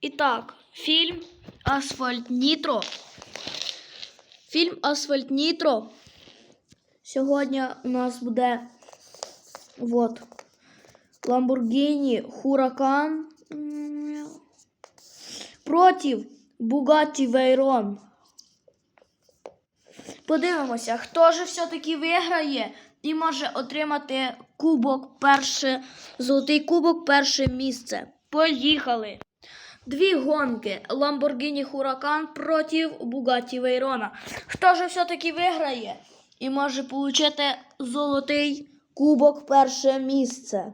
І так, фільм Асфальт Нітро. Фільм Асфальт Нітро. Сьогодні у нас буде вот Huracan м, проти Bugatti Veyron. Подивимося, хто ж все-таки виграє і може отримати кубок перше, золотий кубок перше місце. Поїхали! Дві гонки Lamborghini Huracan проти Bugatti Veyron. Хто ж все-таки виграє і може отримати золотий кубок перше місце?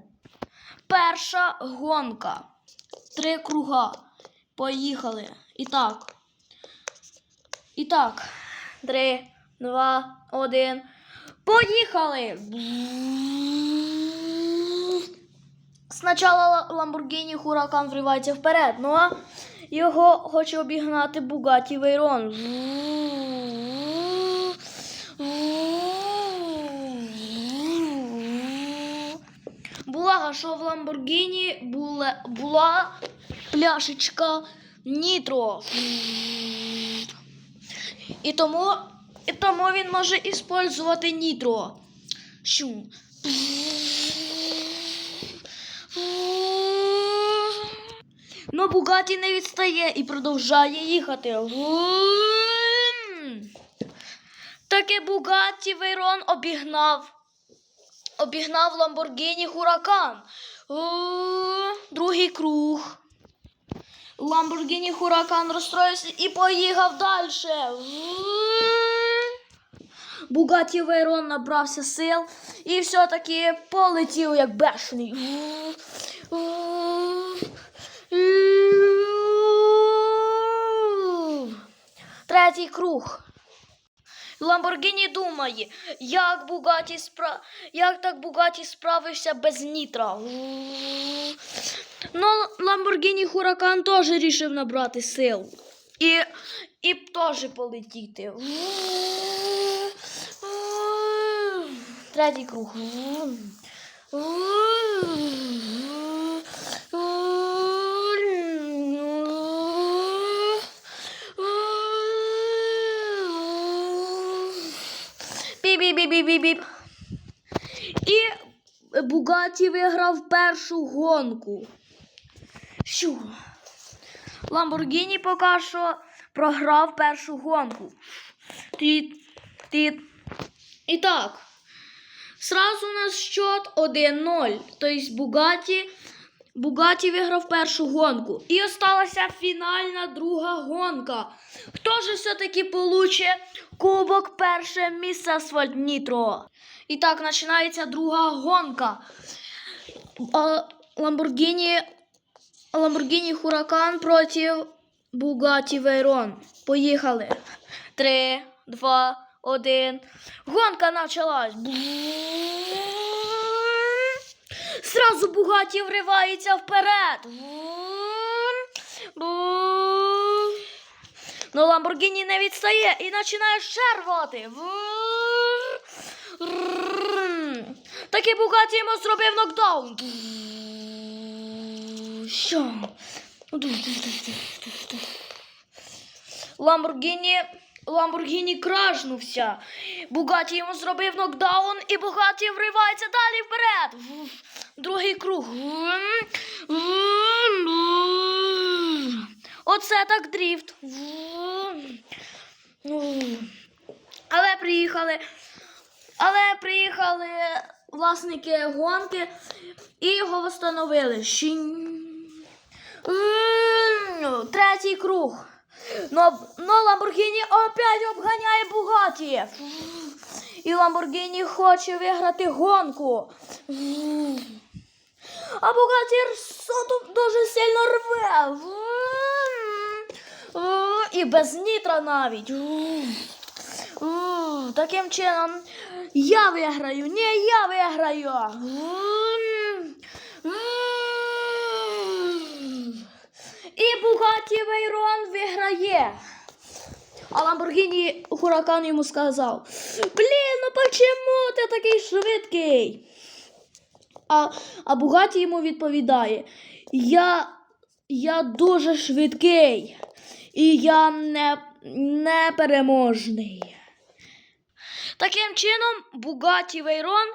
Перша гонка. Три круга. Поїхали. І так. І так. Три, два, один. Поїхали! Спочатку Lamborghini Huracan вривається вперед, ну а його хоче обігнати Bugatti Veyron. Благо, що в Lamborghini була, була пляшечка Нітро. І тому, і тому він може використовувати нітро. Но Бугаті не відстає і продовжує їхати. Таке Бугаті Вейрон обігнав. Обігнав Ламборгіні Хуракан. Другий круг. Ламборгіні Хуракан розстроївся і поїхав далі. Бугаті Вейрон набрався сил і все-таки полетів як бешений. Третій круг. Ламборгіні думає, як Бугаті спра... як так Бугаті справився без нітра. Ну, Ламборгіні Хуракан теж рішив набрати сил. І, і теж полетіти. Третій круг. Біп-біп-біп-біп-біп. І Бугаті виграв першу гонку. Щу. Ламборгіні поки що програв першу гонку. Тіт, тіт. І так. Сразу у нас счет 1-0. Тобто Бугаті, Бугаті виграв першу гонку. І осталася фінальна друга гонка. Хто ж все-таки получить кубок перше місце Асфальт? І так, починається друга гонка. Ламборгіні Lamborghini Huracan проти Bugatti Veyron. Поїхали. Три, два, один. Гонка почалась. Сразу Бугаті вривається вперед. Но Lamborghini не відстає і починає шервати. Таки Бугаті йому зробив нокдаун. Що? Ламборгіні Ламборгіні кражнувся. Бугаті йому зробив нокдаун, і Бугаті вривається далі вперед. Другий круг. Оце так дріфт. Але приїхали. Але приїхали власники гонки і його встановили. Третій круг. Но, но Ламборгіні опять обганяє Бугаті. І Ламборгіні хоче виграти гонку. А Бугаті соту дуже сильно рве. І без нітра навіть. Таким чином я виграю. Ні, я виграю. І Бугаті Вейрон виграє. А Ламборгіні Хуракан йому сказав: Блін, ну почему ти такий швидкий? А, а Бугаті йому відповідає: Я я дуже швидкий. І я не, непереможний. Таким чином, Бугаті Вейрон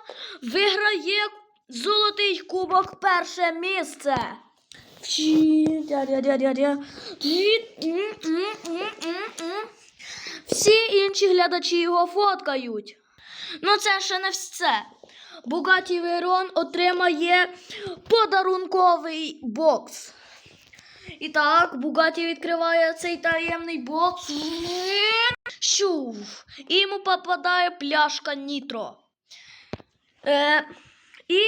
виграє золотий кубок перше місце. Всі інші глядачі його фоткають. Ну це ще не все. Бугаті Вейрон отримає подарунковий бокс. І так, Бугаті відкриває цей таємний бокс. Щув. І йому попадає пляшка Нітро. Е, і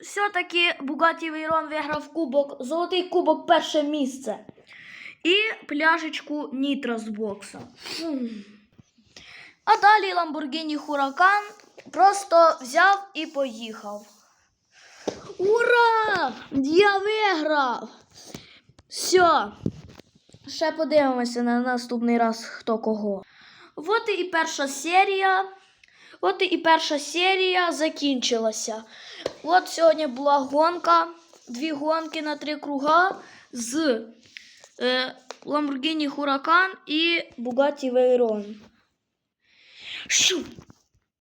все-таки Бугаті Вейрон виграв кубок, золотий кубок перше місце. І пляшечку Нітро з бокса. А далі Lamborghini Huracan просто взяв і поїхав. Ура! Я виграв! Все. Ще подивимося на наступний раз хто кого. От і перша серія. От і перша серія закінчилася. От сьогодні була гонка, дві гонки на три круга з е, Lamborghini Huracan і Bugatti Veyron. 咻